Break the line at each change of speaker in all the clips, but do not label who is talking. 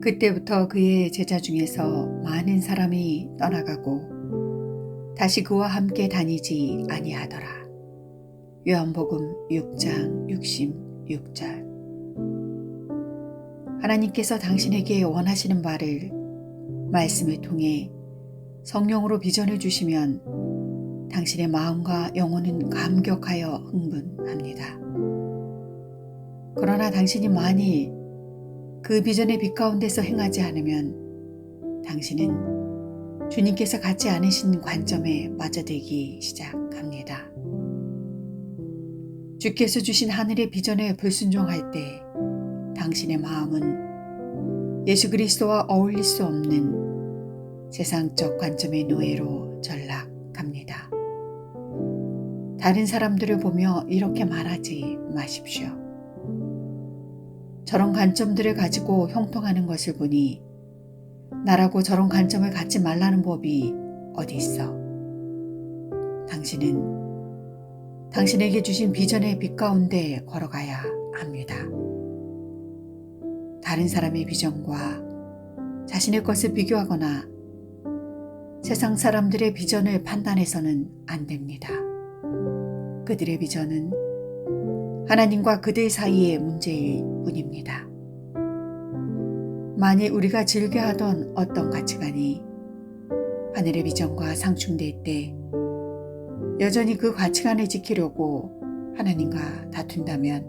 그때부터 그의 제자 중에서 많은 사람이 떠나가고 다시 그와 함께 다니지 아니하더라. 요한복음 6장 66절 하나님께서 당신에게 원하시는 바를 말씀을 통해 성령으로 비전을 주시면 당신의 마음과 영혼은 감격하여 흥분합니다. 그러나 당신이 만일 그 비전의 빛 가운데서 행하지 않으면 당신은 주님께서 갖지 않으신 관점에 빠져들기 시작합니다. 주께서 주신 하늘의 비전에 불순종할 때 당신의 마음은 예수 그리스도와 어울릴 수 없는 세상적 관점의 노예로 전락합니다. 다른 사람들을 보며 이렇게 말하지 마십시오. 저런 관점들을 가지고 형통하는 것을 보니 나라고 저런 관점을 갖지 말라는 법이 어디 있어? 당신은 당신에게 주신 비전의 빛 가운데 걸어가야 합니다. 다른 사람의 비전과 자신의 것을 비교하거나 세상 사람들의 비전을 판단해서는 안 됩니다. 그들의 비전은 하나님과 그들 사이의 문제일 뿐입니다. 만일 우리가 즐겨하던 어떤 가치관이 하늘의 비전과 상충될 때 여전히 그 가치관을 지키려고 하나님과 다툰다면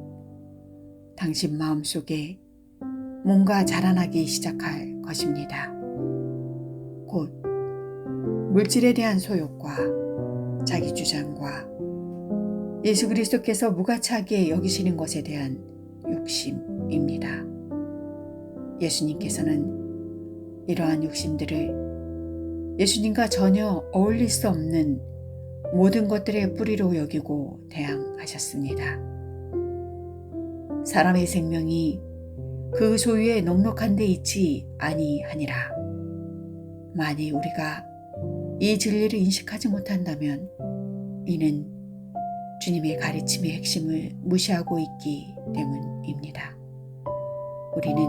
당신 마음 속에 뭔가 자라나기 시작할 것입니다. 곧 물질에 대한 소욕과 자기 주장과 예수 그리스도께서 무가차하게 여기시는 것에 대한 욕심입니다. 예수님께서는 이러한 욕심들을 예수님과 전혀 어울릴 수 없는 모든 것들의 뿌리로 여기고 대항하셨습니다. 사람의 생명이 그 소유에 넉넉한 데 있지 아니하니라. 만일 우리가 이 진리를 인식하지 못한다면 이는 주님의 가르침의 핵심을 무시하고 있기 때문입니다. 우리는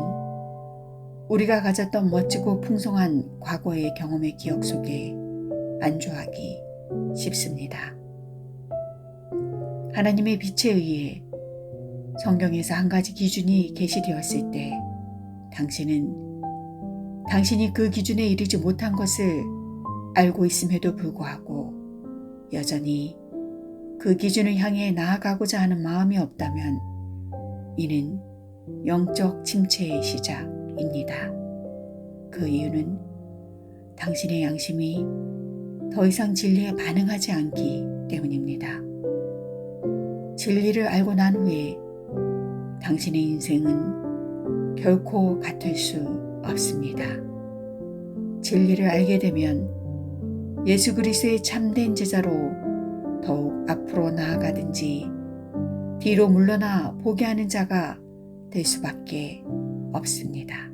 우리가 가졌던 멋지고 풍성한 과거의 경험의 기억 속에 안주하기 쉽습니다. 하나님의 빛에 의해 성경에서 한 가지 기준이 게시되었을 때 당신은 당신이 그 기준에 이르지 못한 것을 알고 있음에도 불구하고 여전히 그 기준을 향해 나아가고자 하는 마음이 없다면 이는 영적 침체의 시작입니다. 그 이유는 당신의 양심이 더 이상 진리에 반응하지 않기 때문입니다. 진리를 알고 난 후에 당신의 인생은 결코 같을 수 없습니다. 진리를 알게 되면 예수 그리스의 참된 제자로 더욱 앞으로 나아가든지 뒤로 물러나 포기하는 자가 될 수밖에 없습니다.